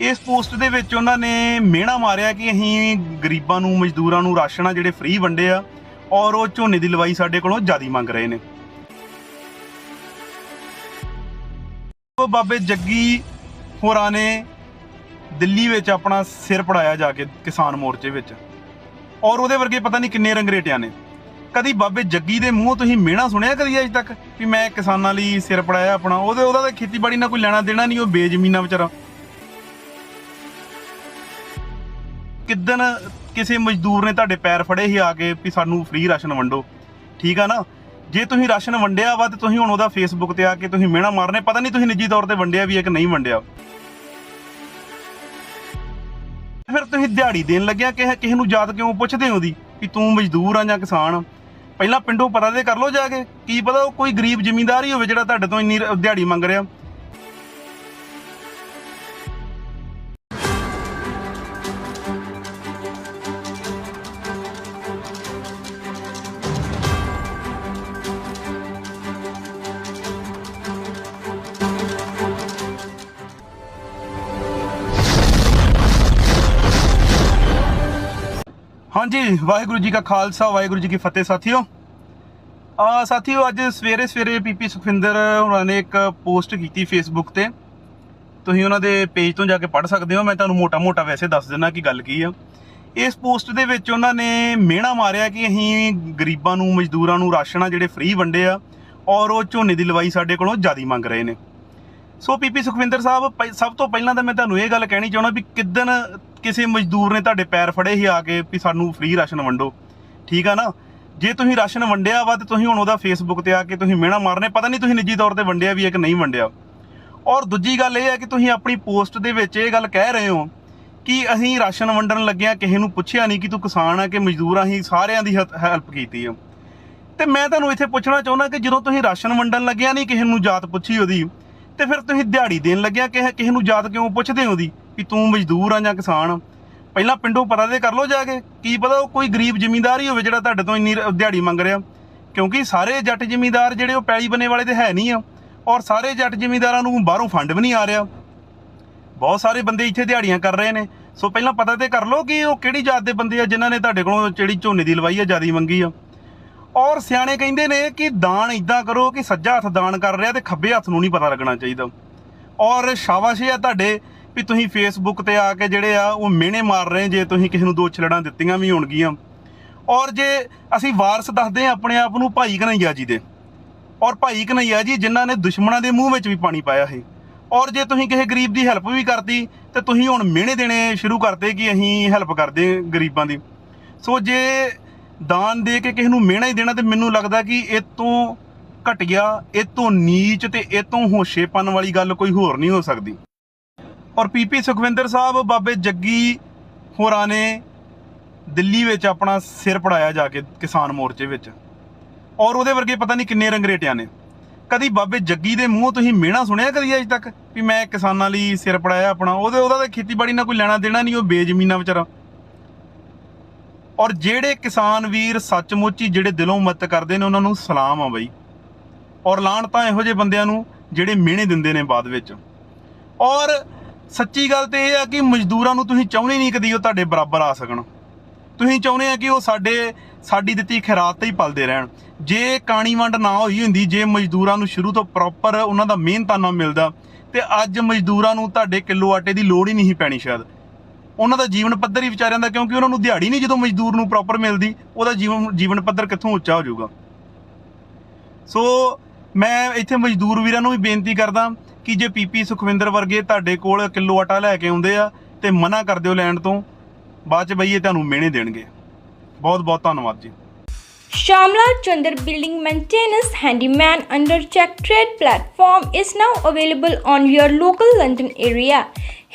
ਇਸ ਪੋਸਟ ਦੇ ਵਿੱਚ ਉਹਨਾਂ ਨੇ ਮਿਹਣਾ ਮਾਰਿਆ ਕਿ ਅਸੀਂ ਗਰੀਬਾਂ ਨੂੰ, ਮਜ਼ਦੂਰਾਂ ਨੂੰ ਰਾਸ਼ਨ ਆ ਜਿਹੜੇ ਫ੍ਰੀ ਵੰਡੇ ਆ ਔਰ ਉਹ ਝੋਨੇ ਦੀ ਲਵਾਈ ਸਾਡੇ ਕੋਲੋਂ ਜ਼ਿਆਦੀ ਮੰਗ ਰਹੇ ਨੇ। ਉਹ ਬਾਬੇ ਜੱਗੀ ਹੋਰਾਂ ਨੇ ਦਿੱਲੀ ਵਿੱਚ ਆਪਣਾ ਸਿਰ ਪੜਾਇਆ ਜਾ ਕੇ ਕਿਸਾਨ ਮੋਰਚੇ ਵਿੱਚ ਔਰ ਉਹਦੇ ਵਰਗੇ ਪਤਾ ਨਹੀਂ ਕਿੰਨੇ ਰੰਗਰੇਟਿਆਂ ਨੇ। ਕਦੀ ਬਾਬੇ ਜੱਗੀ ਦੇ ਮੂੰਹੋਂ ਤੁਸੀਂ ਮਿਹਣਾ ਸੁਣਿਆ ਕਦੀ ਅਜੇ ਤੱਕ ਵੀ ਮੈਂ ਕਿਸਾਨਾਂ ਲਈ ਸਿਰ ਪੜਾਇਆ ਆਪਣਾ? ਉਹਦੇ ਉਹਦਾ ਤਾਂ ਖੇਤੀਬਾੜੀ ਨਾਲ ਕੋਈ ਲੈਣਾ ਦੇਣਾ ਨਹੀਂ, ਉਹ ਬੇਜ਼ਮੀਨਾ ਵਿਚਾਰਾ। ਕਿਦਨ ਕਿਸੇ ਮਜ਼ਦੂਰ ਨੇ ਤੁਹਾਡੇ ਪੈਰ ਫੜੇ ਸੀ ਆ ਕੇ ਵੀ ਸਾਨੂੰ ਫ੍ਰੀ ਰਾਸ਼ਨ ਵੰਡੋ? ਠੀਕ ਆ ਨਾ? ਜੇ ਤੁਸੀਂ ਰਾਸ਼ਨ ਵੰਡਿਆ ਵਾ ਤੇ ਤੁਸੀਂ ਹੁਣ ਉਹਦਾ ਫੇਸਬੁੱਕ ਤੇ ਆ ਕੇ ਤੁਸੀਂ ਮਿਹਣਾ ਮਾਰਨੇ, ਪਤਾ ਨਹੀਂ ਤੁਸੀਂ ਨਿੱਜੀ ਤੌਰ ਤੇ ਵੰਡਿਆ ਵੀ ਹੈ ਕਿ ਨਹੀਂ ਵੰਡਿਆ। ਫਿਰ ਤੁਸੀਂ ਦਿਹਾੜੀ ਦੇਣ ਲੱਗਿਆ ਕਿ ਕਿਸੇ ਨੂੰ ਯਾਦ ਕਿਉਂ ਪੁੱਛਦੇ ਹੋ ਦੀ ਕਿ ਤੂੰ ਮਜ਼ਦੂਰ ਆ ਜਾਂ ਕਿਸਾਨ ਆ? ਪਹਿਲਾਂ ਪਿੰਡੋਂ ਪਤਾ ਤੇ ਕਰ ਲਓ ਜਾ ਕੇ, ਕੀ ਪਤਾ ਉਹ ਕੋਈ ਗਰੀਬ ਜ਼ਿਮੀਂਦਾਰ ਹੀ ਹੋਵੇ ਜਿਹੜਾ ਤੁਹਾਡੇ ਤੋਂ ਇੰਨੀ ਦਿਹਾੜੀ ਮੰਗ ਰਿਹਾ। ਹਾਂਜੀ, ਵਾਹਿਗੁਰੂ ਜੀ ਕਾ ਖਾਲਸਾ, ਵਾਹਿਗੁਰੂ ਜੀ ਕੀ ਫਤਿਹ ਸਾਥੀਓ। ਆ ਸਾਥੀਓ, ਅੱਜ ਸਵੇਰੇ ਸਵੇਰੇ ਪੀਪੀ ਸੁਖਵਿੰਦਰ ਉਹਨਾਂ ਨੇ ਇੱਕ ਪੋਸਟ ਕੀਤੀ ਫੇਸਬੁੱਕ ਤੇ। ਤੁਸੀਂ ਉਹਨਾਂ ਦੇ ਪੇਜ ਤੋਂ ਜਾ ਕੇ ਪੜ੍ਹ ਸਕਦੇ ਹੋ, ਮੈਂ ਤੁਹਾਨੂੰ ਮੋਟਾ-ਮੋਟਾ ਵੈਸੇ ਦੱਸ ਦਿੰਦਾ ਕਿ ਗੱਲ ਕੀ ਆ। ਇਸ ਪੋਸਟ ਦੇ ਵਿੱਚ ਉਹਨਾਂ ਨੇ ਮਿਹਣਾ ਮਾਰਿਆ ਕਿ ਅਸੀਂ ਗਰੀਬਾਂ ਨੂੰ, ਮਜ਼ਦੂਰਾਂ ਨੂੰ ਰਾਸ਼ਨ ਆ ਜਿਹੜੇ ਫ੍ਰੀ ਵੰਡੇ ਆ, ਔਰ ਉਹ ਝੋਨੇ ਦੀ ਲਵਾਈ ਸਾਡੇ ਕੋਲੋਂ ਜ਼ਿਆਦੀ ਮੰਗ ਰਹੇ ਨੇ। ਸੋ ਪੀਪੀ ਸੁਖਵਿੰਦਰ ਸਾਹਿਬ ਪਹਿ- ਸਭ ਤੋਂ ਪਹਿਲਾਂ ਤਾਂ ਮੈਂ ਤੁਹਾਨੂੰ ਇਹ ਗੱਲ ਕਹਿਣੀ ਚਾਹੁੰਦਾ ਵੀ ਕਿਦਨ ਕਿਸੇ ਮਜ਼ਦੂਰ ਨੇ ਤੁਹਾਡੇ ਪੈਰ ਫੜੇ ਹੀ ਆ ਕੇ ਵੀ ਸਾਨੂੰ ਫ੍ਰੀ ਰਾਸ਼ਨ ਵੰਡੋ। ਠੀਕ ਆ ਨਾ? ਜੇ ਤੁਸੀਂ ਰਾਸ਼ਨ ਵੰਡਿਆ ਵਾ ਤੇ ਤੁਸੀਂ ਹੁਣ ਉਹਦਾ ਫੇਸਬੁੱਕ ਤੇ ਆ ਕੇ ਤੁਸੀਂ ਮਿਹਣਾ ਮਾਰਨੇ, ਪਤਾ ਨਹੀਂ ਤੁਸੀਂ ਨਿੱਜੀ ਤੌਰ ਤੇ ਵੰਡਿਆ ਵੀ ਹੈ ਕਿ ਨਹੀਂ ਵੰਡਿਆ। ਔਰ ਦੂਜੀ ਗੱਲ ਇਹ ਹੈ ਕਿ ਤੁਸੀਂ ਆਪਣੀ ਪੋਸਟ ਦੇ ਵਿੱਚ ਇਹ ਗੱਲ ਕਹਿ ਰਹੇ ਹੋ ਕਿ ਅਸੀਂ ਰਾਸ਼ਨ ਵੰਡਣ ਲੱਗਿਆ ਕਿਸੇ ਨੂੰ ਪੁੱਛਿਆ ਨਹੀਂ ਕਿ ਤੂੰ ਕਿਸਾਨ ਆ ਕਿ ਮਜ਼ਦੂਰ ਆ, ਅਸੀਂ ਸਾਰਿਆਂ ਦੀ ਹੈਲਪ ਕੀਤੀ ਆ। ਤੇ ਮੈਂ ਤੁਹਾਨੂੰ ਇੱਥੇ ਪੁੱਛਣਾ ਚਾਹੁੰਦਾ ਕਿ ਜਦੋਂ ਤੁਸੀਂ ਰਾਸ਼ਨ ਵੰਡਣ ਲੱਗਿਆ ਨਹੀਂ ਕਿਸੇ ਨੂੰ ਜਾਤ ਪੁੱਛੀ ਉਹਦੀ, ਤੇ ਫਿਰ ਤੁਸੀਂ ਦਿਹਾੜੀ ਦੇਣ ਲੱਗਿਆ ਕਿ ਕਿਸੇ ਨੂੰ ਜਾਤ ਕਿਉਂ ਪੁੱਛਦੇ ਹੋ ਦੀ ਵੀ ਤੂੰ ਮਜ਼ਦੂਰ ਆ ਜਾਂ ਕਿਸਾਨ ਆ? ਪਹਿਲਾਂ ਪਿੰਡੋਂ ਪਤਾ ਤੇ ਕਰ ਲਓ ਜਾ ਕੇ। ਕੀ ਪਤਾ ਉਹ ਕੋਈ ਗਰੀਬ ਜ਼ਿਮੀਂਦਾਰ ਹੀ ਹੋਵੇ ਜਿਹੜਾ ਤੁਹਾਡੇ ਤੋਂ ਇੰਨੀ ਦਿਹਾੜੀ ਮੰਗ ਰਿਹਾ। ਕਿਉਂਕਿ ਸਾਰੇ ਜੱਟ ਜ਼ਿਮੀਂਦਾਰ ਜਿਹੜੇ ਉਹ ਪੈਲੀ ਬਨੇ ਵਾਲੇ ਤੇ ਹੈ ਨਹੀਂ ਆ, ਔਰ ਸਾਰੇ ਜੱਟ ਜ਼ਿਮੀਂਦਾਰਾਂ ਨੂੰ ਬਾਹਰੋਂ ਫੰਡ ਵੀ ਨਹੀਂ ਆ ਰਿਹਾ। ਬਹੁਤ ਸਾਰੇ ਬੰਦੇ ਇੱਥੇ ਦਿਹਾੜੀਆਂ ਕਰ ਰਹੇ ਨੇ। ਸੋ ਪਹਿਲਾਂ ਪਤਾ ਤੇ ਕਰ ਲਓ ਕਿ ਉਹ ਕਿਹੜੀ ਜਾਤ ਦੇ ਬੰਦੇ ਆ ਜਿਨ੍ਹਾਂ ਨੇ ਤੁਹਾਡੇ ਕੋਲੋਂ ਜਿਹੜੀ ਝੋਨੇ ਦੀ ਲਵਾਈ ਆ, ਜ਼ਿਆਦਾ ਮੰਗੀ ਆ। ਔਰ ਸਿਆਣੇ ਕਹਿੰਦੇ ਨੇ ਕਿ ਦਾਨ ਇਦਾਂ ਕਰੋ ਕਿ ਸੱਜਾ ਹੱਥ ਦਾਨ ਕਰ ਰਿਹਾ ਤੇ ਖੱਬੇ ਹੱਥ ਨੂੰ ਨਹੀਂ ਪਤਾ ਲੱਗਣਾ ਚਾਹੀਦਾ। ਔਰ ਸ਼ਾਬਾਸ਼ ਆ ਤੁਹਾਡੇ। ਵੀ ਤੁਸੀਂ ਫੇਸਬੁੱਕ ਤੇ ਆ ਕੇ ਜਿਹੜੇ ਆ, ਉਹ ਮਿਹਣੇ ਮਾਰ ਰਹੇ ਜੇ ਤੁਸੀਂ ਕਿਸੇ ਨੂੰ ਦੋ ਛਲੜਾਂ ਦਿੱਤੀਆਂ ਵੀ ਹੋਣਗੀਆਂ। ਔਰ ਜੇ ਅਸੀਂ ਵਾਰਸ ਦੱਸਦੇ ਆ ਆਪਣੇ ਆਪ ਨੂੰ ਭਾਈ ਕਨਈਆ ਜੀ ਦੇ। ਔਰ ਭਾਈ ਕਨਈਆ ਜੀ ਜਿਨ੍ਹਾਂ ਨੇ ਦੁਸ਼ਮਣਾਂ ਦੇ ਮੂੰਹ ਵਿੱਚ ਵੀ ਪਾਣੀ ਪਾਇਆ ਹੈ ਔਰ ਜੇ ਤੁਸੀਂ ਕਿਸੇ ਗਰੀਬ ਦੀ ਹੈਲਪ ਵੀ ਕਰਦੀ ਤੇ ਤੁਸੀਂ ਹੁਣ ਮਿਹਣੇ ਦੇਣੇ ਸ਼ੁਰੂ ਕਰਦੇ ਕਿ ਅਸੀਂ ਹੈਲਪ ਕਰਦੇ ਗਰੀਬਾਂ ਦੀ। ਸੋ ਜੇ ਦਾਨ ਦੇ ਕੇ ਕਿਸੇ ਨੂੰ ਮਿਹਣਾ ਹੀ ਦੇਣਾ, ਤੇ ਮੈਨੂੰ ਲੱਗਦਾ ਕਿ ਇਹ ਤੋਂ ਘਟਿਆ, ਇਹ ਤੋਂ ਨੀਚ ਤੇ ਇਹ ਤੋਂ ਹੋਸ਼ੇਪਨ ਵਾਲੀ ਗੱਲ ਕੋਈ ਹੋਰ ਨਹੀਂ ਹੋ ਸਕਦੀ। ਔਰ ਪੀਪੀ ਸੁਖਵਿੰਦਰ ਸਾਹਿਬ, ਬਾਬੇ ਜੱਗੀ ਹੋਰਾਂ ਨੇ ਦਿੱਲੀ ਵਿੱਚ ਆਪਣਾ ਸਿਰ ਪੜਾਇਆ ਜਾ ਕੇ ਕਿਸਾਨ ਮੋਰਚੇ ਵਿੱਚ। ਔਰ ਉਹਦੇ ਵਰਗੇ ਪਤਾ ਨਹੀਂ ਕਿੰਨੇ ਰੰਗਰੇਟਿਆਂ ਨੇ। ਕਦੀ ਬਾਬੇ ਜੱਗੀ ਦੇ ਮੂੰਹੋਂ ਤੁਸੀਂ ਮਿਹਣਾ ਸੁਣਿਆ ਕਦੀ ਅਜੇ ਤੱਕ ਵੀ ਮੈਂ ਕਿਸਾਨਾਂ ਲਈ ਸਿਰ ਪੜਾਇਆ ਆਪਣਾ? ਉਹਦੇ ਉਹਦਾ ਤਾਂ ਖੇਤੀਬਾੜੀ ਨਾਲ ਕੋਈ ਲੈਣਾ ਦੇਣਾ ਨਹੀਂ, ਉਹ ਬੇਜ਼ਮੀਨਾ ਵਿਚਾਰਾ। ਔਰ ਜਿਹੜੇ ਕਿਸਾਨ ਵੀਰ ਸੱਚਮੁੱਚ ਹੀ ਜਿਹੜੇ ਦਿਲੋਂ ਮਦਦ ਕਰਦੇ ਨੇ, ਉਹਨਾਂ ਨੂੰ ਸਲਾਮ ਆ ਬਈ। ਔਰ ਲਾਣ ਤਾਂ ਇਹੋ ਜਿਹੇ ਬੰਦਿਆਂ ਨੂੰ ਜਿਹੜੇ ਮਿਹਣੇ ਦਿੰਦੇ ਨੇ ਬਾਅਦ ਵਿੱਚ। ਔਰ ਸੱਚੀ ਗੱਲ ਤੇ ਇਹ ਆ ਕਿ ਮਜ਼ਦੂਰਾਂ ਨੂੰ ਤੁਸੀਂ ਚਾਹੁੰਦੇ ਨਹੀਂ ਕਦੀ ਉਹ ਤੁਹਾਡੇ ਬਰਾਬਰ ਆ ਸਕਣ। ਤੁਸੀਂ ਚਾਹੁੰਦੇ ਆ ਕਿ ਉਹ ਸਾਡੇ, ਸਾਡੀ ਦਿੱਤੀ ਖੈਰਾਤ ਤੇ ਹੀ ਪਲਦੇ ਰਹਿਣ। ਜੇ ਕਾਣੀ ਵੰਡ ਨਾ ਹੋਈ ਹੁੰਦੀ, ਜੇ ਮਜ਼ਦੂਰਾਂ ਨੂੰ ਸ਼ੁਰੂ ਤੋਂ ਪ੍ਰੋਪਰ ਉਹਨਾਂ ਦਾ ਮਿਹਨਤਾਨਾ ਮਿਲਦਾ, ਤੇ ਅੱਜ ਮਜ਼ਦੂਰਾਂ ਨੂੰ ਤੁਹਾਡੇ ਕਿਲੋ ਆਟੇ ਦੀ ਲੋੜ ਹੀ ਨਹੀਂ ਪੈਣੀ ਸ਼ਾਇਦ। ਉਹਨਾਂ ਦਾ ਜੀਵਨ ਪੱਧਰ ਹੀ ਵਿਚਾਰਿਆਂ ਦਾ, ਕਿਉਂਕਿ ਉਹਨਾਂ ਨੂੰ ਦਿਹਾੜੀ ਨਹੀਂ ਜਦੋਂ ਮਜ਼ਦੂਰ ਨੂੰ ਪ੍ਰੋਪਰ ਮਿਲਦੀ, ਉਹਦਾ ਜੀਵਨ ਜੀਵਨ ਪੱਧਰ ਕਿੱਥੋਂ ਉੱਚਾ ਹੋ ਜਾਊਗਾ। ਸੋ ਮੈਂ ਇੱਥੇ ਮਜ਼ਦੂਰ ਵੀਰਾਂ ਨੂੰ ਵੀ ਬੇਨਤੀ ਕਰਦਾ ਕਿ ਜੇ ਪੀਪੀ ਸੁਖਵਿੰਦਰ ਵਰਗੇ ਤੁਹਾਡੇ ਕੋਲ ਕਿਲੋ ਆਟਾ ਲੈ ਕੇ ਆਉਂਦੇ ਆ ਤੇ ਮਨਾ ਕਰ ਦਿਓ ਲੈਣ ਤੋਂ ਬਾਅਦ ਚ ਬਈ ਇਹ ਤੁਹਾਨੂੰ ਮਿਹਣੇ ਦੇਣਗੇ ਬਹੁਤ ਬਹੁਤ ਧੰਨਵਾਦ ਜੀ Shamla Chandar Building Maintenance Handyman under Check Trade platform is now available on your local London area.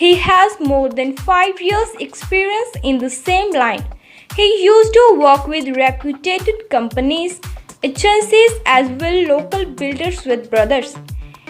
He has more than 5 years experience in the same line. He used to work with reputed companies, agencies as well local builders with brothers.